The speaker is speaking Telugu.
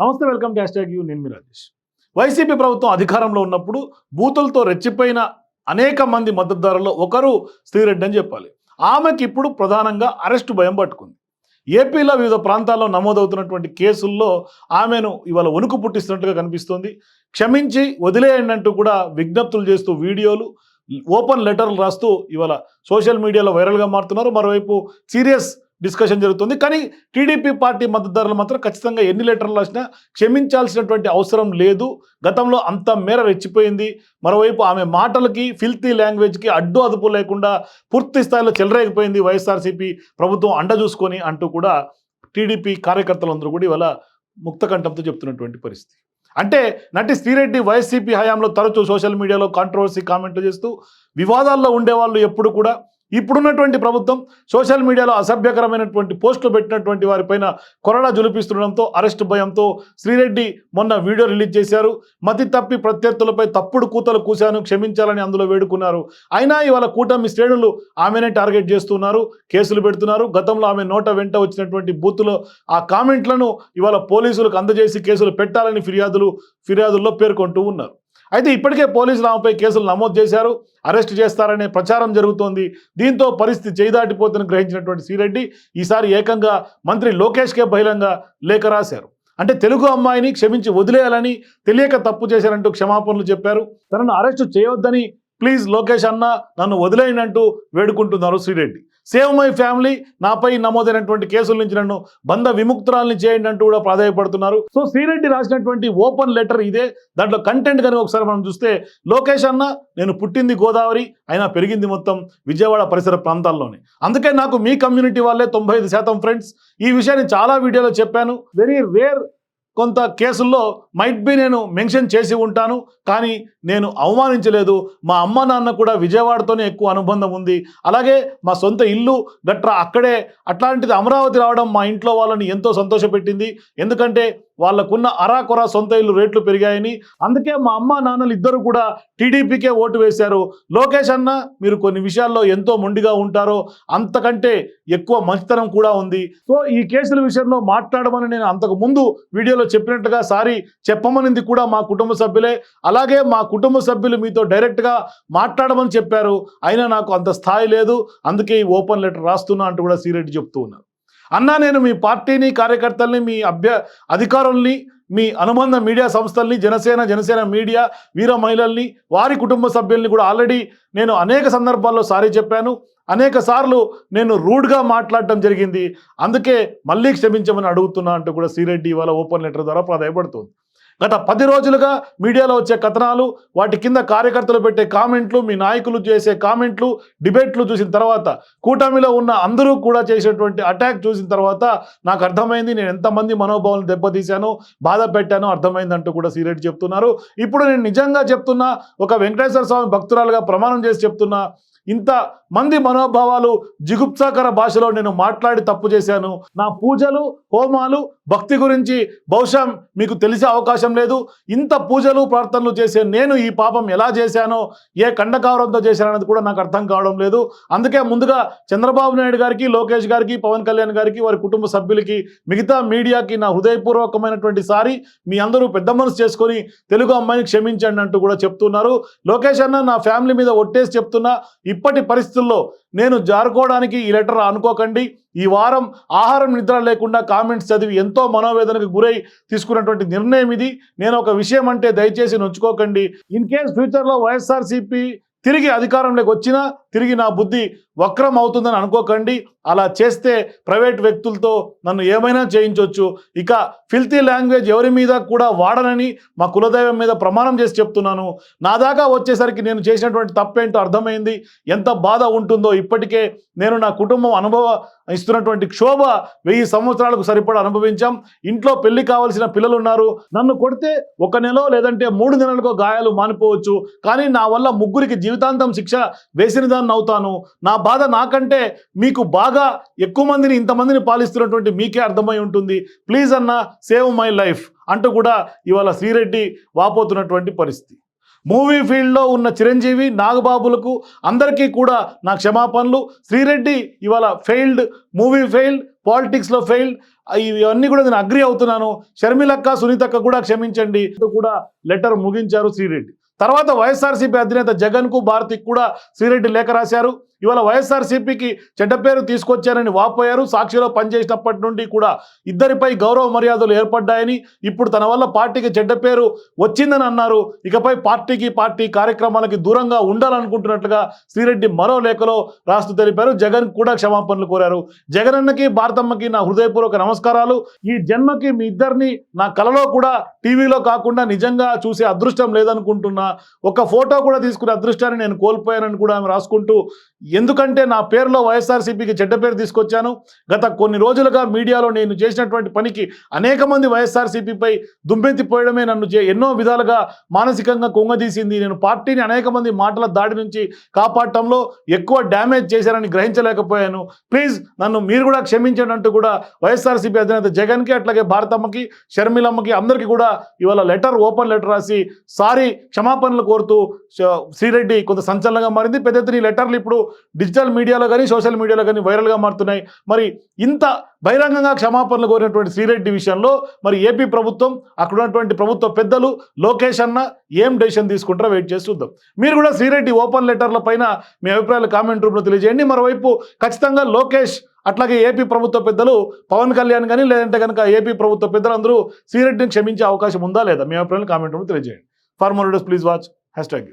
నమస్తే వెల్కమ్ టు హ్యాష్ యూ. నేను మీ రాజేష్. వైసీపీ ప్రభుత్వం అధికారంలో ఉన్నప్పుడు బూతులతో రెచ్చిపోయిన అనేక మంది మద్దతుదారుల్లో ఒకరు శ్రీరెడ్డి అని చెప్పాలి. ఆమెకి ఇప్పుడు ప్రధానంగా అరెస్టు భయం పట్టుకుంది. ఏపీలో వివిధ ప్రాంతాల్లో నమోదవుతున్నటువంటి కేసుల్లో ఆమెను ఇవాళ వణుకు పుట్టిస్తున్నట్టుగా కనిపిస్తోంది. క్షమించి వదిలేయండి అంటూ కూడా విజ్ఞప్తులు చేస్తూ వీడియోలు ఓపెన్ లెటర్లు రాస్తూ ఇవాళ సోషల్ మీడియాలో వైరల్గా మారుతున్నారు. మరోవైపు సీరియస్ డిస్కషన్ జరుగుతుంది. కానీ టీడీపీ పార్టీ మద్దతుదారులు మాత్రం ఖచ్చితంగా ఎన్ని లెటర్లు రాసినా క్షమించాల్సినటువంటి అవసరం లేదు. గతంలో అంత మేర రెచ్చిపోయింది. మరోవైపు ఆమె మాటలకి ఫిల్తీ లాంగ్వేజ్కి అడ్డు అదుపు లేకుండా పూర్తి స్థాయిలో చెలరేగిపోయింది వైఎస్ఆర్సీపీ ప్రభుత్వం అండ చూసుకొని అంటూ కూడా టీడీపీ కార్యకర్తలందరూ కూడా ఇవాళ ముక్తకంఠంతో చెప్తున్నటువంటి పరిస్థితి. అంటే నటి శ్రీరెడ్డి వైసీపీ హయాంలో తరచూ సోషల్ మీడియాలో కాంట్రవర్సీ కామెంట్లు చేస్తూ వివాదాల్లో ఉండేవాళ్ళు ఎప్పుడు కూడా ఇప్పుడున్నటువంటి ప్రభుత్వం సోషల్ మీడియాలో అసభ్యకరమైనటువంటి పోస్టులు పెట్టినటువంటి వారిపైన కొరడా జులిపిస్తుండడంతో అరెస్ట్ భయంతో శ్రీరెడ్డి మొన్న వీడియో రిలీజ్ చేశారు. మతి తప్పి ప్రత్యర్థులపై తప్పుడు కూతలు కూశాను క్షమించాలని అందులో వేడుకున్నారు. అయినా ఇవాళ కూటమి శ్రేణులు ఆమెనే టార్గెట్ చేస్తున్నారు కేసులు పెడుతున్నారు. గతంలో ఆమె నోట వెంట వచ్చినటువంటి బూత్లో ఆ కామెంట్లను ఇవాళ పోలీసులకు అందజేసి కేసులు పెట్టాలని ఫిర్యాదులు ఫిర్యాదుల్లో పేర్కొంటూ ఉన్నారు. అయితే ఇప్పటికే పోలీసులు ఆమెపై కేసులు నమోదు చేశారు. అరెస్ట్ చేస్తారనే ప్రచారం జరుగుతోంది. దీంతో పరిస్థితి చేయిదాటిపోతుందని గ్రహించినటువంటి శ్రీరెడ్డి ఈసారి ఏకంగా మంత్రి లోకేష్కే బహిరంగ లేఖ రాశారు. అంటే తెలుగు అమ్మాయిని క్షమించి వదిలేయాలని తెలియక తప్పు చేశారంటూ క్షమాపణలు చెప్పారు. తనను అరెస్టు చేయొద్దని ప్లీజ్ లోకేష్ అన్న నన్ను వదిలేయనంటూ వేడుకుంటున్నారు శ్రీరెడ్డి. సేవ్ మై ఫ్యామిలీ నాపై నమోదైనటువంటి కేసుల నుంచి నన్ను బంధ విముక్తురాలని చేయండి అంటూ కూడా ప్రాధాయపడుతున్నారు. సో శ్రీరెడ్డి రాసినటువంటి ఓపెన్ లెటర్ ఇదే. దాంట్లో కంటెంట్ కనుక ఒకసారి మనం చూస్తే లోకేష్ అన్న నేను పుట్టింది గోదావరి అయినా పెరిగింది మొత్తం విజయవాడ పరిసర ప్రాంతాల్లోనే. అందుకే నాకు మీ కమ్యూనిటీ వాళ్ళే తొంభై శాతం ఫ్రెండ్స్ ఈ విషయాన్ని చాలా వీడియోలో చెప్పాను. వెరీ రేర్ కొంత కేసుల్లో మైట్ బి నేను మెన్షన్ చేసి ఉంటాను కానీ నేను అవమానించలేదు. మా అమ్మ నాన్న కూడా విజయవాడతోనే ఎక్కువ అనుబంధం ఉంది. అలాగే మా సొంత ఇల్లు గట్రా అక్కడే అట్లాంటిది అమరావతి రావడం మా ఇంట్లో వాళ్ళని ఎంతో సంతోషపెట్టింది. ఎందుకంటే వాళ్ళకున్న అరాకొరా సొంత ఇల్లు రేట్లు పెరిగాయని. అందుకే మా అమ్మ నాన్నలు ఇద్దరు కూడా టీడీపీకే ఓటు వేశారు. లోకేష్ అన్న మీరు కొన్ని విషయాల్లో ఎంతో మొండిగా ఉంటారో అంతకంటే ఎక్కువ మంచితనం కూడా ఉంది. సో ఈ కేసుల విషయంలో మాట్లాడమని నేను అంతకు ముందు వీడియోలో చెప్పినట్టుగా సారీ చెప్పమనింది కూడా మా కుటుంబ సభ్యులే. అలాగే మా కుటుంబ సభ్యులు మీతో డైరెక్ట్గా మాట్లాడమని చెప్పారు. అయినా నాకు అంత స్థాయి లేదు. అందుకే ఈ ఓపెన్ లెటర్ రాస్తున్నా అంటూ కూడా సీరెడ్డి చెప్తూ ఉన్నారు. అన్నా నేను మీ పార్టీని కార్యకర్తల్ని మీ అభ్య అధికారుల్ని మీ అనుబంధ మీడియా సంస్థల్ని జనసేన జనసేన మీడియా వీర మహిళల్ని వారి కుటుంబ సభ్యుల్ని కూడా ఆల్రెడీ నేను అనేక సందర్భాల్లో సారీ చెప్పాను. అనేక సార్లు నేను రూడ్గా మాట్లాడటం జరిగింది. అందుకే మళ్ళీ క్షమించమని అడుగుతున్నా అంటూ కూడా శ్రీరెడ్డి ఇవాళ ఓపెన్ లెటర్ ద్వారా ప్రాధాయపడుతుంది. గత పది రోజులుగా మీడియాలో వచ్చే కథనాలు వాటి కింద కార్యకర్తలు పెట్టే కామెంట్లు మీ నాయకులు చేసే కామెంట్లు డిబేట్లు చూసిన తర్వాత కూటమిలో ఉన్న అందరూ కూడా చేసేటువంటి అటాక్ చూసిన తర్వాత నాకు అర్థమైంది నేను ఎంతమంది మనోభావాలను దెబ్బతీశానో బాధ పెట్టాను అర్థమైంది అంటూ కూడా సీరెడ్డి చెప్తున్నారు. ఇప్పుడు నేను నిజంగా చెప్తున్నా ఒక వెంకటేశ్వర స్వామి భక్తురాలుగా ప్రమాణం చేసి చెప్తున్నా ఇంత మంది మనోభావాలు జిగుప్సాకర భాషలో నేను మాట్లాడి తప్పు చేశాను. నా పూజలు హోమాలు భక్తి గురించి బహుశా మీకు తెలిసే అవకాశం లేదు. ఇంత పూజలు ప్రార్థనలు చేసే నేను ఈ పాపం ఎలా చేశానో ఏ కండకావరంతో చేశానన్నది కూడా నాకు అర్థం కావడం లేదు. అందుకే ముందుగా చంద్రబాబు నాయుడు గారికి లోకేష్ గారికి పవన్ కళ్యాణ్ గారికి వారి కుటుంబ సభ్యులకి మిగతా మీడియాకి నా హృదయపూర్వకమైనటువంటి సారి మీ అందరూ పెద్ద మనసు చేసుకొని తెలుగు అమ్మాయిని క్షమించండి అంటూ కూడా చెప్తున్నారు. లోకేష్ అన్న నా ఫ్యామిలీ మీద ఒట్టేసి చెప్తున్నా. ఇప్పటి పరిస్థితుల్లో నేను జారుకోవడానికి ఈ లెటర్ అనుకోకండి. ఈ వారం ఆహారం నిద్ర లేకుండా కామెంట్స్ చదివి ఎంతో మనోవేదనకు గురై తీసుకున్నటువంటి నిర్ణయం ఇది. నేను ఒక విషయం అంటే దయచేసి నొచ్చుకోకండి. ఇన్ కేస్ ఫ్యూచర్లో వైఎస్ఆర్సీపీ తిరిగి అధికారంలోకి వచ్చినా తిరిగి నా బుద్ధి వక్రం అవుతుందని అనుకోకండి. అలా చేస్తే ప్రైవేట్ వ్యక్తులతో నన్ను ఏమైనా చేయించవచ్చు ఇక ఫిల్తీ లాంగ్వేజ్ ఎవరి మీద కూడా వాడనని మా కులదైవం మీద ప్రమాణం చేసి చెప్తున్నాను. నా దాకా వచ్చేసరికి నేను చేసినటువంటి తప్పేంటో అర్థమైంది. ఎంత బాధ ఉంటుందో ఇప్పటికే నేను నా కుటుంబం అనుభవ ఇస్తున్నటువంటి క్షోభ వెయ్యి సంవత్సరాలకు సరిపడా అనుభవించాం. ఇంట్లో పెళ్ళి కావాల్సిన పిల్లలు ఉన్నారు నన్ను కొడితే ఒక నెల లేదంటే మూడు నెలలకు గాయాలు మానిపోవచ్చు. కానీ నా వల్ల ముగ్గురికి జీవితాంతం శిక్ష వేసిన దాన్ని అవుతాను. నా బాధ నాకంటే మీకు బాగా ఎక్కువ మందిని ఇంతమందిని పాలిస్తున్నటువంటి మీకే అర్థమై ఉంటుంది. ప్లీజ్ అన్న సేవ్ మై లైఫ్ అంటూ కూడా ఇవాళ శ్రీరెడ్డి వాపోతున్నటువంటి పరిస్థితి. మూవీ ఫీల్డ్లో ఉన్న చిరంజీవి నాగబాబులకు అందరికీ కూడా నా క్షమాపణలు. శ్రీరెడ్డి ఇవాళ ఫెయిల్డ్ మూవీ ఫెయిల్డ్ పాలిటిక్స్లో ఫెయిల్డ్ ఇవన్నీ కూడా నేను అగ్రి అవుతున్నాను. షర్మిలక్క సునీతక్క కూడా క్షమించండి. కూడా లెటర్ ముగించారు శ్రీరెడ్డి. తర్వాత వైఎస్ఆర్సీపీ అధినేత జగన్కు భారతికి కూడా శ్రీరెడ్డి లేఖ రాశారు. ఇవాళ వైఎస్ఆర్సీపీకి చెడ్డ పేరు తీసుకొచ్చారని వాపోయారు. సాక్షిలో పనిచేసినప్పటి నుండి కూడా ఇద్దరిపై గౌరవ మర్యాదలు ఏర్పడ్డాయని ఇప్పుడు తన వల్ల పార్టీకి చెడ్డ పేరు వచ్చిందని అన్నారు. ఇకపై పార్టీకి పార్టీ కార్యక్రమాలకి దూరంగా ఉండాలనుకుంటున్నట్లుగా శ్రీరెడ్డి మరో లేఖలో రాస్తూ తెలిపారు. జగన్ కూడా క్షమాపణలు కోరారు. జగనన్నకి భారతమ్మకి నా హృదయపూర్వక నమస్కారాలు. ఈ జన్మకి మీ ఇద్దరిని నా కలలో కూడా టీవీలో కాకుండా నిజంగా చూసే అదృష్టం లేదనుకుంటున్నా. ఒక ఫోటో కూడా తీసుకునే అదృష్టాన్ని నేను కోల్పోయానని కూడా ఆమె రాసుకుంటూ ఎందుకంటే నా పేరులో వైఎస్ఆర్సీపీకి చెడ్డ పేరు తీసుకొచ్చాను. గత కొన్ని రోజులుగా మీడియాలో నేను చేసినటువంటి పనికి అనేక మంది వైఎస్ఆర్సీపీపై దుమ్మెత్తిపోయడమే నన్ను చే- ఎన్నో విధాలుగా మానసికంగా కుంగదీసింది. నేను పార్టీని అనేక మంది మాటల దాడి నుంచి కాపాడటంలో ఎక్కువ డ్యామేజ్ చేశారని గ్రహించలేకపోయాను. ప్లీజ్ నన్ను మీరు కూడా క్షమించండి అంటూ కూడా వైఎస్ఆర్సీపీ అధినేత జగన్కి అట్లాగే భారతమ్మకి షర్మిలమ్మకి అందరికీ కూడా ఇవాళ లెటర్ ఓపెన్ లెటర్ రాసి సారీ క్షమాపణలు కోరుతూ శ్రీరెడ్డి కొంత సంచలనంగా మారింది. పెద్ద ఎత్తున ఈ లెటర్లు ఇప్పుడు డిజిటల్ మీడియాలో కానీ సోషల్ మీడియాలో కానీ వైరల్గా మారుతున్నాయి. మరి ఇంత బహిరంగంగా క్షమాపణలు కోరినటువంటి శ్రీరెడ్డి విషయంలో మరి ఏపీ ప్రభుత్వం అక్కడ ఉన్నటువంటి ప్రభుత్వ పెద్దలు లోకేష్ అన్న ఏం డెసిషన్ తీసుకుంటారో వెయిట్ చేసి చూద్దాం. మీరు కూడా శ్రీరెడ్డి ఓపెన్ లెటర్ల పైన మీ అభిప్రాయాలు కామెంట్ రూపంలో తెలియజేయండి. మరోవైపు ఖచ్చితంగా లోకేష్ అట్లాగే ఏపీ ప్రభుత్వ పెద్దలు పవన్ కళ్యాణ్ కానీ లేదంటే కనుక ఏపీ ప్రభుత్వ పెద్దలందరూ శ్రీరెడ్డిని క్షమించే అవకాశం ఉందా లేదా? మీ అభిప్రాయాలు కామెంట్ రూపంలో తెలియజేయండి. Farmer please watch. Hash tag